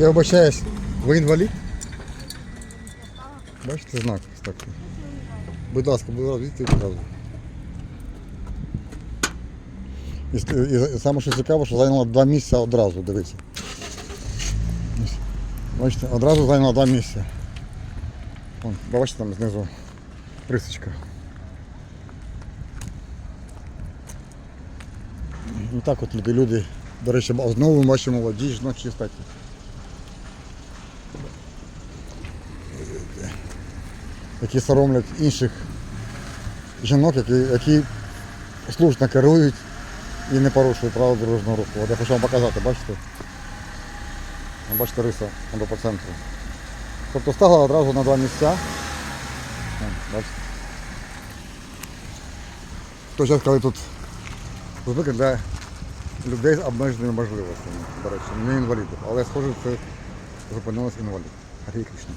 Я вибачаюсь, ви інвалід? Бачите знак ось. Будь ласка, будь ласка, відійдіть одразу. І, і, і саме що цікаво, що зайняла два місця одразу, дивіться. Бачите, одразу зайняла два місця. Вон, бачите, там знизу присічка. І так от люди, люди, до речі, знову бачимо молоді жіночі статі. Які соромлять інших жінок, які, які слушно керують і не порушують правил дорожнього руху. От я хочу вам показати, бачите? Бачите риса по центру. Тобто стала одразу на два місця. Бачите? Хто зараз коли тут зупинки для людей з обмеженими можливостями, до речі, не інвалідів. Але схоже, це зупинилось інвалід. Гарій Кришна.